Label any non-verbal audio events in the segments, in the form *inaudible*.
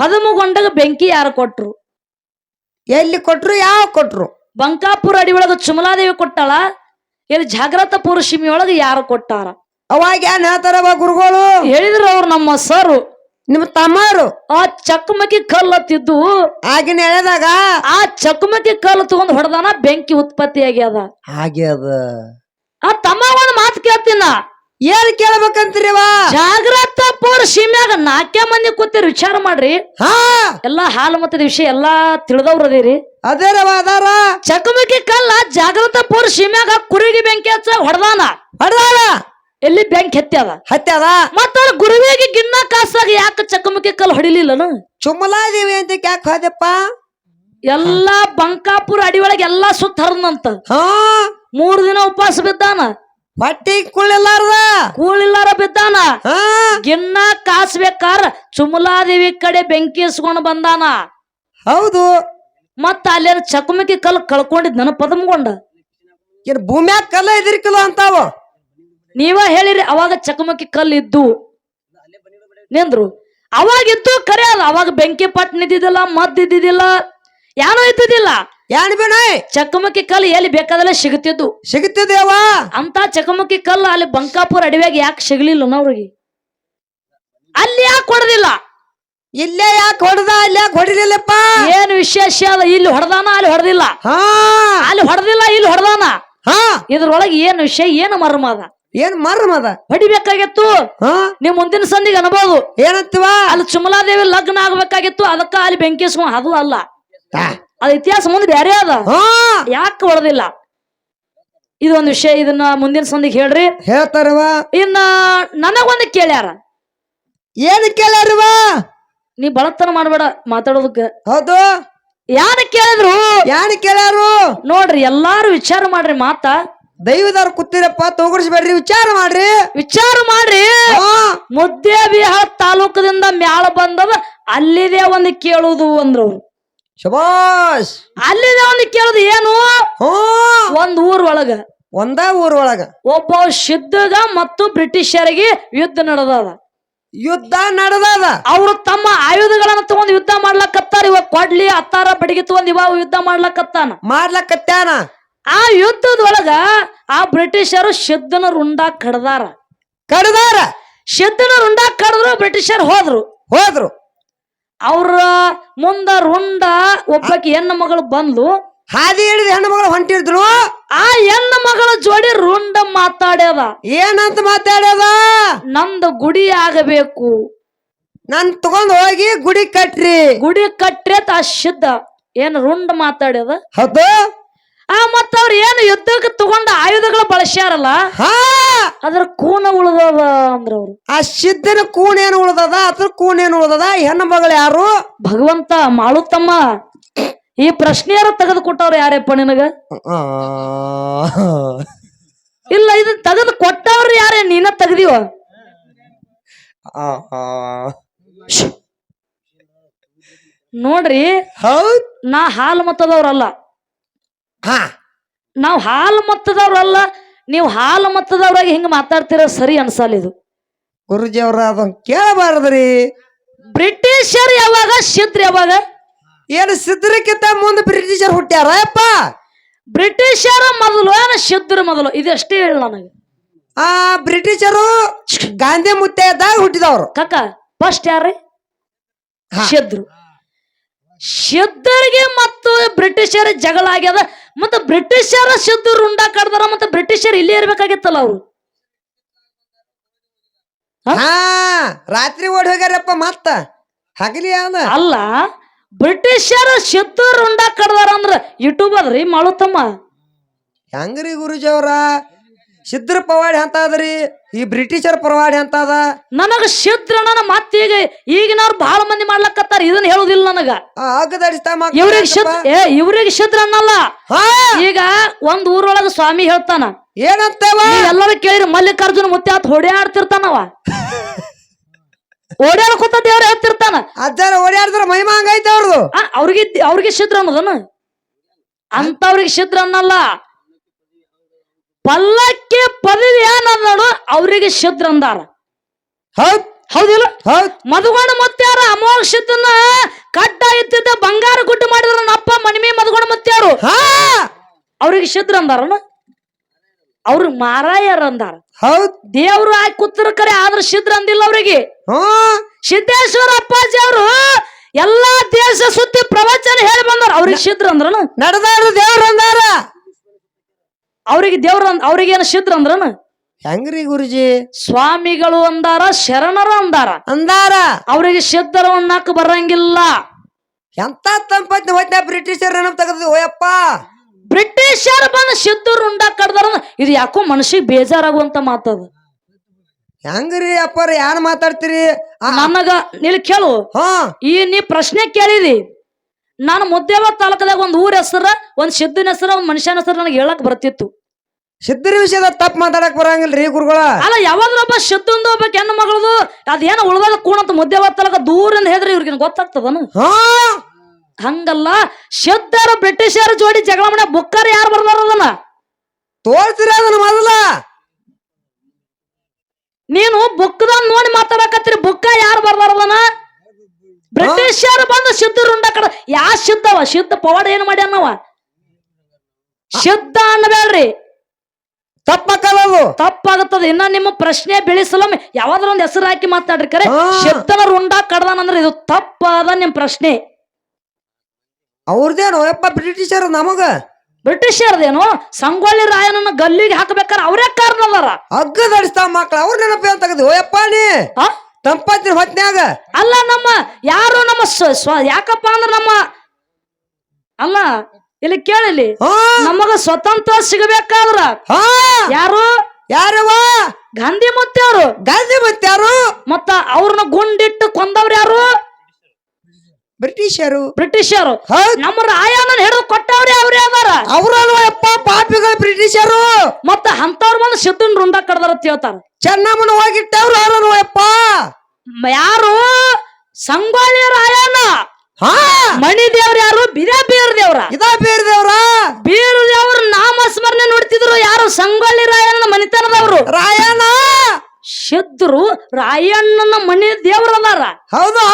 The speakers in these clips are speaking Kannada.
ಪದಮಗೊಂಡಾಗ ಬೆಂಕಿ ಯಾರು ಕೊಟ್ರು? ಎಲ್ಲಿ ಕೊಟ್ರು ಯಾವ ಕೊಟ್ರು? ಬಂಕಾಪುರ ಅಡಿ ಒಳಗ ಚುಮಲಾದೇವಿ ಕೊಟ್ಟಾಳ? ಇಲ್ಲಿ ಜಾಗ್ರತ ಪುರುಷಿಮಿ ಒಳಗ ಯಾರು ಕೊಟ್ಟಾರ? ಅವಾಗ ಏನ್ ಹೇಳ್ತಾರವ ಗುರುಗಳು? ಹೇಳಿದ್ರು ಅವ್ರು ನಮ್ಮ ಸರು. ನಿಮ್ಮ ತಮ್ಮರು? ಆ ಚಕಮಕಿ ಕಲ್ಲು ತಿದ್ದು ಆಗಿನ ಎಳೆದಾಗ? ಆ ಚಕಮಕಿ ಕಲ್ಲು ತಗೊಂಡ್ ಹೊಡೆದಾನ ಬೆಂಕಿ ಉತ್ಪತ್ತಿ ಆಗ್ಯದ. ಹಾಗೆ ಅದ ಆ ತಮ್ಮ ಒಂದು ಮಾತು ಕೇಳ್ತೀನ? ಏನ್ ಕೇಳ್ಬೇಕಂತೀರಿವ ಜಾಗ್ರತ ಪೂರ್ ಸೀಮ್ಯಾಗ ನಾಲ್ಕೇ ಮಂದಿ ಕೂತಿರಿ ವಿಚಾರ ಮಾಡ್ರಿ. ಹಾ. ಎಲ್ಲಾ ಹಾಲು ಮತದ ವಿಷಯ ಎಲ್ಲಾ ತಿಳಿದವ್ರ ಅದೇರಿ. ಅದೇ ಅದಾರ. ಚಕಮಕಿ ಕಲ್ಲ ಜಾಗ್ರತ ಪೂರ್ ಸೀಮ್ಯಾಗ ಕುರಿಗೆ ಬೆಂಕಿ ಹಚ್ಚ ಹೊಡೆದಾನ. ಹೊಡೆದಾನ? ಎಲ್ಲಿ ಬೆಂಕಿ ಹತ್ಯದ ಹತ್ಯದ ಮತ್ತ ಗುರುವಿಗೆ ಗಿನ್ನ ಕಾಸಾಗ ಯಾಕೆ ಚಕಮಕಿ ಕಲ್ ಹೊಡಿಲಿಲ್ಲನು? ಚುಮ್ಮಲಾದೇವಿ ಅಂತ ಯಾಕೆ ಹೋದಪ್ಪ? ಎಲ್ಲಾ ಬಂಕಾಪುರ ಅಡಿ ಒಳಗೆ ಎಲ್ಲಾ ಸುತ್ತ ಹರದಂತ ಹಾ. ಮೂರ್ ದಿನ ಉಪವಾಸ ಬಿದ್ದಾನ. ಹೊಟ್ಟಿ ಕುಳ್ಳಿಲ್ಲಾರ್ದ ಕೂಳಿಲ್ಲಾರ ಬಿದ್ದಾನ? ಹಾ? ಗಿನ್ನ ಕಾಸ್ಬೇಕಾರ ಚುಮಲಾದೇವಿ ಕಡೆ ಬೆಂಕಿ ಇಸ್ಕೊಂಡ್ ಬಂದಾನ. ಹೌದು. ಮತ್ತ ಅಲ್ಲಿ ಚಕಮಕಿ ಕಲ್ ಕಳ್ಕೊಂಡಿದ್ ನನ್ನ ಪದಮಗೊಂಡ. ಏನ್ ಭೂಮ್ಯಾಗ ಕಲ್ಲ ಎದಿರ್ಕಿಲ್ಲ ಅಂತಾವ? ನೀವ ಹೇಳಿರಿ ಅವಾಗ ಚಕಮಕಿ ಕಲ್ ಇದ್ದು. ನಿಂದ್ರು. ಅವಾಗ ಇದ್ದು ಕರೆ ಅಲ್ಲ ಅವಾಗ ಬೆಂಕಿ ಪಟ್ ನಿದ್ದಿದ್ದಿಲ್ಲ ಮದ್ ಇದ್ದಿದ್ದಿಲ್ಲ ಏನೋ ಇದ್ದಿದ್ದಿಲ್ಲ. ಏನ್ ಬಿನಯ್ ಚಕಮಕಿ ಕಲ್ಲು ಎಲ್ಲಿ ಬೇಕಾದಲ್ಲ ಸಿಗುತ್ತಿದ್ದು. ಸಿಗುತ್ತಿದ್ದೇವ ಅಂತ ಚಕಮಕಿ ಕಲ್ಲು ಅಲ್ಲಿ ಬಂಕಾಪುರ ಅಡಿವೆಗೆ ಯಾಕೆ ಸಿಗ್ಲಿಲ್ಲ ಅವ್ರಿಗೆ. ಅಲ್ಲಿ ಯಾಕೆ ಹೊಡೆದಿಲ್ಲ? ಇಲ್ಲೇ ಯಾಕೆ ಹೊಡೆದ? ಅಲ್ಲಿ ಯಾಕೆ ಹೊಡಿಲಿಲ್ಲಪ್ಪ ಏನು ವಿಶೇಷ ಅದ? ಇಲ್ಲಿ ಹೊಡೆದಾನ ಅಲ್ಲಿ ಹೊಡೆದಿಲ್ಲ. ಹಾ. ಅಲ್ಲಿ ಹೊಡೆದಿಲ್ಲ ಇಲ್ಲಿ ಹೊಡೆದಾನ. ಹಾ. ಇದ್ರೊಳಗೆ ಏನು ವಿಷಯ? ಏನು ಮರ್ಮ ಅದ? ಏನ್ ಮರ್ಮದ ಹೊಡಿಬೇಕಾಗಿತ್ತು. ನೀವ್ ಮುಂದಿನ ಸಂದಿಗೆ ಅನ್ಬೋದು. ಏನಂತೀವ? ಅಲ್ಲಿ ಚುಮಲಾದೇವಿ ಲಗ್ನ ಆಗ್ಬೇಕಾಗಿತ್ತು. ಅದಕ್ಕ ಅಲ್ಲಿ ಬೆಂಕಿ ಹಚ್ಕೊಂಡ್ ಅದು ಅಲ್ಲ. ಅದ ಇತಿಹಾಸ ಮುಂದೆ ಬೇರೆ ಅದ. ಹಾ. ಯಾಕೆ ಇದು ಒಂದು ವಿಷಯ ಇದನ್ನ ಮುಂದಿನ ಸಂದಿಗೆ ಹೇಳ್ರಿ. ಹೇಳ್ತಾರವ ಇನ್ನ ನನಗೊಂದು ಕೇಳ್ಯಾರ. ಏನ್ ಕೇಳ್ಯಾರವ ನೀ ಬಳತನ ಮಾಡ್ಬೇಡ ಮಾತಾಡೋದಕ್ಕೆ. ಹೌದು. ಯಾರು ಕೇಳಿದ್ರು? ಯಾರು ಕೇಳ್ಯಾರು? ನೋಡ್ರಿ ಎಲ್ಲಾರು ವಿಚಾರ ಮಾಡ್ರಿ ಮಾತ. ದೈವದವ್ರು ಕೂತಿರಪ್ಪ ತೋಗಡಿಸ್ಬೇಡ್ರಿ ವಿಚಾರ ಮಾಡ್ರಿ. ವಿಚಾರ ಮಾಡ್ರಿ. ಹಾ. ಮುದ್ದೆ ಬಿಹಾರ್ ತಾಲೂಕದಿಂದ ಮ್ಯಾಳ ಬಂದದ ಅಲ್ಲಿದೆ ಒಂದು ಕೇಳುದು ಅಂದ್ರು. ಅವ್ರು. ಶಬಾಷ್ ಅಲ್ಲಿದೆ ಒಂದು ಕೇಳುದು ಏನು? ಒಂದ್ ಊರ್ ಒಳಗ. ಒಂದ ಊರೊಳಗ ಒಬ್ಬ ಸಿದ್ಧಗ ಮತ್ತು ಬ್ರಿಟಿಷರಿಗೆ ಯುದ್ಧ ನಡೆದದ. ಯುದ್ಧ ನಡೆದದ. ಅವರು ತಮ್ಮ ಆಯುಧಗಳನ್ನ ತಗೊಂಡು ಯುದ್ಧ ಮಾಡ್ಲಕತ್ತಾರ. ಇವಾಗ ಕೊಡ್ಲಿ ಅತ್ತಾರ ಬಡಿಗೆ ತಗೊಂಡ್ ಇವಾಗ ಯುದ್ಧ ಮಾಡ್ಲಕತ್ತಾನ. ಮಾಡ್ಲಕತ್ಯಾನ. ಆ ಯುದ್ಧದೊಳಗ ಆ ಬ್ರಿಟಿಷರು ಸಿದ್ಧನ ರುಂಡ ಕಡ್ದಾರ. ಕಡ್ದಾರ. ಸಿದ್ಧನ ರುಂಡ ಕಡ್ದ್ರು ಬ್ರಿಟಿಷರ್ ಹೋದ್ರು. ಹೋದ್ರು. ಅವ್ರ ಮುಂದ ರುಂಡ ಒಬ್ಬಾಕಿ ಹೆಣ್ಣು ಮಗಳು ಬಂದ್ಲು. ಹಾದಿ ಹಿಡಿದ ಹೆಣ್ಣು ಮಗಳು ಹೊಂಟಿದ್ರು ಆ ಹೆಣ್ಣು ಮಗಳ ಜೋಡಿ ರುಂಡ ಮಾತಾಡ್ಯದ. ಏನಂತ ಮಾತಾಡ್ಯದ? ನಂದು ಗುಡಿ ಆಗಬೇಕು. ನನ್ ತಗೊಂಡ್ ಹೋಗಿ ಗುಡಿ ಕಟ್ರಿ. ಗುಡಿ ಕಟ್ರೆ ಆ ಸಿದ್ಧ ಏನ್ ರುಂಡ ಮಾತಾಡ್ಯದ? ಹೌದು. ಆ ಮತ್ತ ಅವ್ರ ಏನು ಯುದ್ಧಕ್ಕೆ ತಗೊಂಡ ಆಯುಧಗಳು ಬಳಸ್ಯಾರಲ್ಲ? ಹಾ. ಅದ್ರ ಕೂನ ಉಳಿದದ ಅಂದ್ರ ಅವ್ರು. ಆ ಸಿದ್ಧನ ಕೂಣ ಏನು ಉಳ್ದದ? ಅದ್ರ ಕೂಣ ಏನು ಉಳ್ದದ? ಹೆಣ್ಣು ಮಗಳು ಯಾರು? ಭಗವಂತ ಮಾಳುತ್ತಮ್ಮ ಈ ಪ್ರಶ್ನೆಯಾರ ತೆಗೆದು ಕೊಟ್ಟವ್ರು ಯಾರಪ್ಪ ನಿನಗ? ಆ, ಇಲ್ಲ ಇದು ತೆಗೆದು ಕೊಟ್ಟವ್ರು ಯಾರೇ? ನೀನ ತೆಗ್ದಿವ ಆ, ಆ. ನೋಡ್ರಿ ಹೌದ್. ನಾ ಹಾಲು ಮತ್ತದವ್ರಲ್ಲ. ಹಾ. ನಾವ್ ಹಾಲು ಮತ್ತದವ್ರಲ್ಲ ನೀವು ಹಾಲು ಮತ್ತದವ್ರಾಗ ಹಿಂಗ ಮಾತಾಡ್ತೀರ ಸರಿ ಅನ್ಸಲ್ಲ ಇದು. ಗುರುಜಿ ಅವ್ರ ಅದನ್ನ ಕೇಳಬಾರದ್ರಿ. ಬ್ರಿಟಿಷರ್ ಯಾವಾಗ ಸಿದ್ರ ಯಾವಾಗ? ಏನು ಸಿದ್ರಕ್ಕಿಂತ ಮುಂದೆ ಬ್ರಿಟಿಷರ್ ಹುಟ್ಟ್ಯಾರ ಅಪ್ಪ ಬ್ರಿಟಿಷರ ಮೊದಲು ಏನ ಸಿದ್ರ ಮೊದಲು? ಇದಷ್ಟೇ ಹೇಳ ನನಗೆ. ಆ ಬ್ರಿಟಿಷರು ಗಾಂಧಿ ಮುತ್ತೈದಾಗ ಹುಟ್ಟಿದವ್ರು. ಕಕ್ಕ ಫಸ್ಟ್ ಯಾರ್ರಿ? ಹಾ. ಶದ್ರಿಗೆ ಮತ್ತು ಬ್ರಿಟಿಷರ ಜಗಳ ಆಗ್ಯದ ಮತ್ತೆ ಬ್ರಿಟಿಷರ ಸಿದ್ಧರು ಉಂಡ ಕಡ್ದಾರ ಮತ್ತೆ ಬ್ರಿಟಿಷರ್ ಇಲ್ಲೇ ಇರ್ಬೇಕಾಗಿತ್ತಲ್ಲ ಅವ್ರು? ಹಾ? ರಾತ್ರಿ ಓಡಿ ಹೋಗ್ಯಾರಪ್ಪ ಮತ್ತ. ಹಗಲಿ ಅದ ಅಲ್ಲ ಬ್ರಿಟಿಷರ ಸಿದ್ಧರು ಉಂಡ ಕಡ್ದಾರ ಅಂದ್ರ ಯೂಟ್ಯೂಬ್ ಅದ್ರಿ ಮಾಳುತ್ತಮ್ಮ ಹೆಂಗ್ರಿ ಗುರುಜಿ ಅವ್ರ? ಸಿದ್ಧರ ಪವಾಡಿ ಅಂತ ಅದ್ರಿ ಈ ಬ್ರಿಟಿಷರ್ ಪರವಾಡಿ ಅಂತ ಅದ? ನನಗ ಸಿದ್ಧನ ಮತ್ತೀಗ ಈಗಿನವ್ರು ಬಹಳ ಮಂದಿ ಮಾಡ್ಲಕತ್ತಾರ ಇದನ್ನ ಹೇಳುದಿಲ್ಲ ನನಗ. ಇವ್ರಿಗೆ ಸಿದ್ಧ ಏ ಇವ್ರಿಗೆ ಚಿತ್ರ ಅನ್ನಲ್ಲ. ಈಗ ಒಂದ್ ಊರೊಳಗ ಸ್ವಾಮಿ ಹೇಳ್ತಾನ. ಏನಂತವ? ನೀವ್ ಎಲ್ಲರೂ ಕೇಳಿರಿ ಮಲ್ಲಿಕಾರ್ಜುನ ಮುತ್ತೆ ಆತ ಹೊಡೆಯಾಡ್ತಿರ್ತಾನವ. *laughs* ಓಡ್ಯಾಡ್ಕೊತ ದೇವ್ರ ಹೇಳ್ತಿರ್ತಾನ. ಅಜ್ಜಾರ ಓಡಾಡಿದ್ರ ಮಹಿಮಾ ಹಂಗೈತೆ ಅವ್ರದು. ಆ, ಅವ್ರಿಗೆ ಅವ್ರಿಗೆ ಸಿದ್ರ ಅನ್ನೋದನ್ನ ಅಂತವ್ರಿಗೆ ಸಿದ್ರ ಅನ್ನಲ್ಲ. ಪಲ್ಲಕ್ಕಿ ಪದವಿ ನನ್ನಡು ಅವರಿಗೆ ಶುದ್ರ ಅಂದಾರ. ಹೌದಿಲ್ಲ? ಮದುಗೋಣ ಮುತ್ಯಾರ ಅಮೋಘ ಶುದ್ಧನ ಕಡ್ಡ ಎತ್ತಿದ್ದ ಬಂಗಾರ ಗುಡ್ಡು ಮಾಡಿದ್ರ ನಪ್ಪ ಮನಿಮೆ ಮದುಗೋಣ ಮುತ್ಯಾರು. ಅವ್ರಿಗೆ ಶುದ್ರ ಅಂದಾರ ಅವ್ರ ಮಾರಾಯರ್ ಅಂದಾರ. ಹೌದ್. ದೇವ್ರು ಆ ಕುತ್ತರ ಕರೆ ಆದ್ರ ಶುದ್ರ ಅಂದಿಲ್ಲ ಅವ್ರಿಗೆ. ಸಿದ್ದೇಶ್ವರ ಅಪ್ಪಾಜಿ ಅವರು ಎಲ್ಲಾ ದೇಶ ಸುತ್ತಿ ಪ್ರವಚನ ಹೇಳಿ ಬಂದಾರ. ಅವ್ರಿಗೆ ಶುದ್ರ ಅಂದ್ರ ನಡೆದಾರ ದೇವ್ರ ಅಂದಾರ. ಅವ್ರಿಗೆ ದೇವ್ರ ಅವ್ರಿಗೇನು ಸಿದ್ರ ಅಂದ್ರನ? ಹೆಂಗ್ರಿ ಗುರುಜಿ? ಸ್ವಾಮಿಗಳು ಅಂದಾರ ಶರಣರ ಅಂದಾರ. ಅಂದಾರ. ಅವ್ರಿಗೆ ಸಿದ್ಧರ ಅನ್ನಕ್ ಬರಂಗಿಲ್ಲ. ಎಂತ ತಂಪತ್ನ ಹೋಯ್ತ ಬ್ರಿಟಿಷರ್ ನೆನಪ್ ತೆಗೆದ್ವಿ ಓಯಪ್ಪ. ಬ್ರಿಟಿಷರ್ ಬಂದು ಸಿದ್ಧರು ಉಂಡ ಕಡ್ದಾರ ಇದು ಯಾಕೋ ಮನಸ್ಸಿಗೆ ಬೇಜಾರಾಗುವಂತ ಮಾತದ. ಹೆಂಗ್ರಿ ಅಪ್ಪಾರ ಯಾರು ಮಾತಾಡ್ತೀರಿ? ನನಗ ನಿಲ್ ಕೇಳು. ಹಾ. ಈ ನೀ ಪ್ರಶ್ನೆ ಕೇಳಿದಿ. ನಾನು ಮುದ್ದೇವ ತಾಲೂಕದಾಗ ಒಂದು ಊರ ಹೆಸರ ಒಂದು ಸಿದ್ಧನ ಹೆಸರ ಒಂದು ಮನುಷ್ಯನ ಹೆಸರು ನನಗೆ ಹೇಳಕ್ ಬರ್ತಿತ್ತು. ಸಿದ್ಧರ ವಿಷಯದ ತಪ್ಪ ಮಾತಾಡಕ್ ರೀ ಗುರುಗಳ. ಅಲ್ಲ ಯಾವಾದ್ರೊಬ್ಬ ಸಿದ್ಧಂದು ಒಬ್ಬ ಹೆಣ್ಣು ಮಗಳದು ಅದೇನು ಉಳ್ದಾಗ ಕೂಣಂತ ಮುದ್ದೆ ಒತ್ತಲಕ ದೂರಿಂದ ಹೇಳಿದ್ರೆ ಇವ್ರಿಗೆ ಗೊತ್ತಾಗ್ತದನು? ಹಾ. ಹಂಗಲ್ಲ ಸಿದ್ಧರ ಬ್ರಿಟಿಷರ ಜೋಡಿ ಜಗಳ ಮನೆ ಬುಕ್ಕರ್ ಯಾರು ಬರ್ದಾರ ಅದನ್ನ? ತೋರ್ಸಿರ ಅದನ್ನ ಮೊದಲ. ನೀನು ಬುಕ್ದ ನೋಡಿ ಮಾತಾಡಕತ್ತೀರಿ ಬುಕ್ಕ ಯಾರು ಬರ್ದಾರ ಅದನ್ನ? ಬ್ರಿಟಿಷರು ಬಂದು ಶುದ್ಧರು ಉಂಡ ಕಡ ಯಾ ಸಿದ್ಧವ ಶುದ್ಧ ಪವಾಡ ಏನ್ ಮಾಡ್ಯಾನವ? ಶುದ್ಧ ಅನ್ನಬೇಡ್ರಿ. ತಪ್ಪಕ್ಕಲ್ಲದು ತಪ್ಪಾಗುತ್ತದೆ. ಇನ್ನ ನಿಮ್ಮ ಪ್ರಶ್ನೆ ಬೆಳೆಸಲು ಯಾವ್ದಾರ ಒಂದ್ ಹೆಸರು ಹಾಕಿ ಮಾತಾಡ್ರಿ. ಕರೆ ಶಬ್ದನ ರುಂಡ ಕಡ್ದಾನಂದ್ರೆ ಇದು ತಪ್ಪಾದ ನಿಮ್ ಪ್ರಶ್ನೆ. ಅವ್ರದೇನು? ಯಪ್ಪ ಬ್ರಿಟಿಷರ್ ನಮಗ. ಬ್ರಿಟಿಷರ್ದೇನು? ಸಂಗೊಳ್ಳಿ ರಾಯನನ್ನ ಗಲ್ಲಿಗೆ ಹಾಕಬೇಕಾರ ಅವರೇ ಕಾರಣ ಅದಾರ ಹಗ್ಗ ಧರಿಸ್ತಾವ ಮಕ್ಳು ಅವ್ರ ನೆನಪಿ ಅಂತ ತೆಗೆದು? ಓಯಪ್ಪ ನೀ. ಆ? ತಂಪತ್ತಿನ ಹೊತ್ನ್ಯಾಗ. ಅಲ್ಲ ನಮ್ಮ ಯಾರು ನಮ್ಮ ಸ್ವ- ಸ್ವ- ಯಾಕಪ್ಪ ಅಂದ್ರೆ ನಮ್ಮ ಅಲ್ಲ ಇಲ್ಲಿ ಕೇಳಲಿ ಹಾ. ನಮಗ ಸ್ವತಂತ್ರ ಸಿಗಬೇಕಾದ್ರ ಹಾ. ಯಾರು? ಯಾರವ? ಗಾಂಧಿ ಮುತ್ತೇವ್ರು ಗಾಂಧಿ ಮತ್ತೆ ಯಾರು? ಮತ್ತ ಅವ್ರನ್ನ ಗುಂಡಿಟ್ಟು ಕೊಂದವ್ರು ಯಾರು? ಬ್ರಿಟಿಷರು. ಬ್ರಿಟಿಷರು. ಹೌದ್. ನಮ್ಮ ರಾಯಣ್ಣನ ಹಿಡಿದು ಕೊಟ್ಟವ್ರೆ ಅವ್ರೇ ಅದಾರ ಅವ್ರಲ್ವ ಯಪ್ಪ ಪಾಪಿಗಳು ಬ್ರಿಟಿಷರು? ಮತ್ತ ಅಂತವ್ರ ಬಂದು ಸಿದ್ದನ್ ರುಂದ ಕಡ್ದಾರ ಅಂತ ಹೇಳ್ತಾರ. ಚೆನ್ನಮ್ಮನ ಹೋಗಿಟ್ಟವ್ರು ಅವ್ರಲ್ವ ಯಪ್ಪ? ಮ- ಯಾರು? ಸಂಗೊಳ್ಳಿ ರಾಯಣ್ಣ. ಮಣಿ ದೇವ್ರ ಯಾರು? ಬಿದೇ ಬೀರ್ ದೇವ್ರ. ಇದ ಬೀರ್ದೇವ್ರ ಬೀರ್ ದೇವ್ರ ನಾಮಸ್ಮರಣೆ ನೋಡ್ತಿದ್ರು ಯಾರು? ಸಂಗೊಳ್ಳಿ ರಾಯಣ್ಣನ ಮನಿತನದವ್ರು. ರಾಯಣ್ಣ? ಶತ್ರು ರಾಯಣ್ಣನ ಮನಿ ದೇವ್ರ ಅದಾರ. ಹೌದಾ?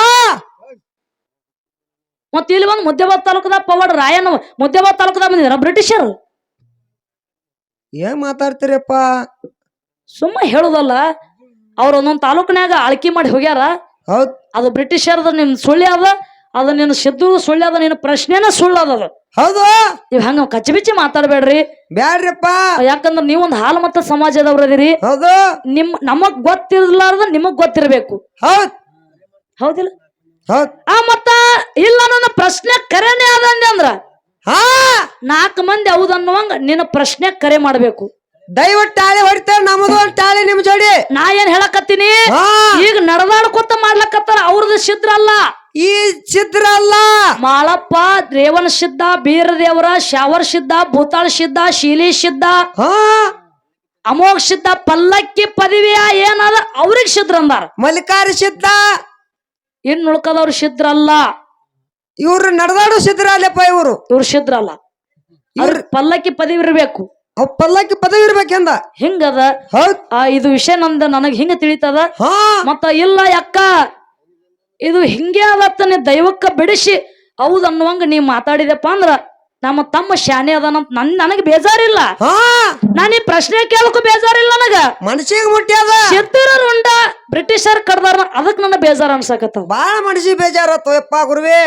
ಮತ್ತೆ ಇಲ್ಲಿ ಬಂದು ಮುದ್ದೇಬಾದ್ ತಾಲೂಕದ ಪವಾಡ ರಾಯಣ್ಣ ಮುದ್ದೇಬಾದ್ ತಾಲೂಕದ ಬಂದಿದಾರ ಬ್ರಿಟಿಷರು. ಏನ್ ಮಾತಾಡ್ತೀರಪ್ಪ? ಸುಮ್ಮ ಹೇಳುದಲ್ಲ ಅವ್ರ ಒಂದೊಂದ್ ತಾಲೂಕಿನ್ಯಾಗ ಆಳ್ಕಿ ಮಾಡಿ ಹೋಗ್ಯಾರ. ಹೌದ್. ಅದು ಬ್ರಿಟಿಷರ್ದ ನಿಮ್ ಸುಳ್ಳಿ ಅದ ಅದು ನಿನ್ನ ಸಿದ್ದು ಸುಳ್ಳು ಅದ ನಿನ್ನ ಪ್ರಶ್ನೆನ ಸುಳ್ಳು ಅದ. ಅದು ಹೌದು. ನೀವ್ ಹಂಗ ಕಚ್ಚಿ ಬಿಚ್ಚಿ ಮಾತಾಡ್ಬೇಡ್ರಿ. ಬ್ಯಾಡ್ರಿಪ್ಪ. ಯಾಕಂದ್ರ ನೀವೊಂದ್ ಹಾಲು ಮತ್ತ ಸಮಾಜದವ್ರ ಅದಿರಿ. ಹೌದು. ನಿಮ್ ನಮಗ್ ಗೊತ್ತಿರ್ಲಾರ್ದ ನಿಮಗ್ ಗೊತ್ತಿರ್ಬೇಕು. ಹೌದ್. ಹೌದಿಲ್ಲ? ಹೌದ್. ಆ ಮತ್ತ ಇಲ್ಲ ನನ್ನ ಪ್ರಶ್ನೆ ಕರೆನೇ ಅದ ಅಂದೆ ಅಂದ್ರ ಹಾ. ನಾಲ್ಕು ಮಂದಿ ಹೌದನ್ನುವಂಗ ನಿನ್ನ ಪ್ರಶ್ನೆ ಕರೆ ಮಾಡ್ಬೇಕು. ದಯವಿಟ್ಟು ಟಾಳಿ ಹೊಡಿತೇವೆ ನಮ್ದು ಒಂದ್ ಟಾಳಿ ನಿಮ್ ಜೋಡಿ. ನಾ ಏನ್ ಹೇಳಕತ್ತೀನಿ? ಹಾ. ಈಗ ನಡದಾಡ್ಕೊತ ಮಾಡ್ಲಕತ್ತಾರ ಅವ್ರದ್ದು ಸಿದ್ರ ಅಲ್ಲ. ಈ ಅಲ್ಲ. ಮಾಳಪ್ಪ ರೇವಣ ಸಿದ್ಧ ಬೀರದೇವರ ಶಾವರ್ ಸಿದ್ಧ ಭೂತಾಳ ಸಿದ್ಧ ಶೀಲಿ ಸಿದ್ಧ ಅಮೋಘ ಸಿದ್ಧ ಪಲ್ಲಕ್ಕಿ ಪದವಿಯ ಏನದ ಅವ್ರಿಗೆ ಸಿದ್ರ ಅಂದಾರ. ಮಲ್ಲಿಕಾರಿ ಸಿದ್ಧ. ಇನ್ ಉಳ್ಕದವ್ರು ಸಿದ್ರ ಅಲ್ಲ. ಇವ್ರು ನಡೆದಾಡು ಸಿದ್ರ ಅಲ್ಲಪ್ಪ ಇವರು. ಇವ್ರು ಸಿದ್ರ ಅಲ್ಲ. ಪಲ್ಲಕ್ಕಿ ಪದವಿ ಇರಬೇಕು. ಅವ್ ಪಲ್ಲಕ್ಕಿ ಪದವಿ ಇರ್ಬೇಕಂದ ಹಿಂಗದ? ಇದು ವಿಷಯ ನಂದ ನನಗ್ ಹಿಂಗ ತಿಳಿತದ. ಮತ್ತ ಇಲ್ಲ ಯಾಕ ಇದು ಹಿಂಗೆ ಅದತ್ತ ನೀ ದೈವಕ್ಕ ಬಿಡಿಸಿ ಹೌದು ಅನ್ನುವಂಗ ನೀ ಮಾತಾಡಿದಪ್ಪ ಅಂದ್ರ ನಮ್ಮ ತಮ್ಮ ಶಾನೆ ಅದಾನಂತ ನನ್ ನನಗೆ ಬೇಜಾರಿಲ್ಲ. ನಾನು ಈ ಪ್ರಶ್ನೆ ಕೇಳಕ್ಕೂ ಬೇಜಾರಿಲ್ಲ ನನಗ. ಮನಸ್ಸಿಗೆ ಮುಟ್ಟ್ಯಾದ ಸಿದ್ಧರ ರುಂಡ ಬ್ರಿಟಿಷರ್ ಕಡ್ದಾರ ಅದಕ್ ನನ್ನ ಬೇಜಾರ ಅನ್ಸಕತ್ತ ಬಾಳ ಮನಸ್ಸಿ ಬೇಜಾರ ಯಪ್ಪ ಗುರುವೇ.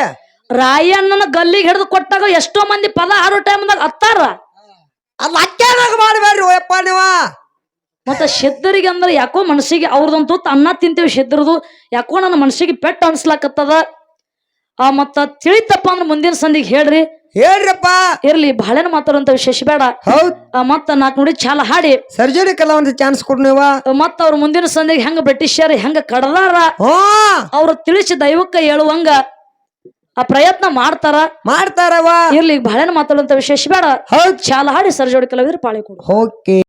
ರಾಯಣ್ಣನ ಗಲ್ಲಿಗೆ ಹಿಡಿದು ಕೊಟ್ಟಾಗ ಎಷ್ಟೋ ಮಂದಿ ಪದ ಆರೋ ಟೈಮ್ದಾಗ ಅತ್ತಾರ. ಅದ್ ಅಕ್ಕ ಮಾಡಬೇಡ್ರಿ ಓಯಪ್ಪ ನೀವ. ಮತ್ತ ಶೆದ್ದರಿಗೆ ಅಂದ್ರೆ ಯಾಕೋ ಮನಸ್ಸಿಗೆ ಅವ್ರದಂತೂ ಅನ್ನ ತಿಂತೇವೆ ಶೆದ್ರದು ಯಾಕೋ ನನ್ನ ಮನಸ್ಸಿಗೆ ಪೆಟ್ಟು ಅನ್ಸ್ಲಾಕತ್ತದ. ಆ ಮತ್ತ ತಿಳಿತಪ್ಪ ಅಂದ್ರೆ ಮುಂದಿನ ಸಂದಿಗೆ ಹೇಳ್ರಿ. ಹೇಳ್ರಪ್ಪ. ಇರ್ಲಿ ಬಹಳ ಮಾತಾಡುವಂತ ವಿಶೇಷ ಬೇಡ. ಹೌದ್. ಮತ್ತ ನಾಕ್ ನೋಡಿ ಚಾಲ ಹಾಡಿ. ಸರ್ಜರಿ ಒಂದು ಚಾನ್ಸ್ ಕೊಡ್ನೇವ ಮತ್ತ ಅವ್ರ ಮುಂದಿನ ಸಂದಿಗೆ ಹೆಂಗ ಬ್ರಿಟಿಷರ್ ಹೆಂಗ ಕಡದಾರ? ಅವ್ರ ಅವ್ರು ತಿಳಿಸಿ ದೈವಕ್ಕ ಹೇಳುವಂಗ ಆ ಪ್ರಯತ್ನ ಮಾಡ್ತಾರ. ಮಾಡ್ತಾರವ ಇರ್ಲಿ ಬಹಳ ಮಾತಾಡುವಂತ ವಿಶೇಷ ಬೇಡ. ಹೌದ್. ಚಾಲ ಹಾಡಿ ಸರ್ಜೋಡಿ ಕೆಲವಿದ್ರೆ ಪಾಳಿ ಕೊಡು. ಓಕೆ.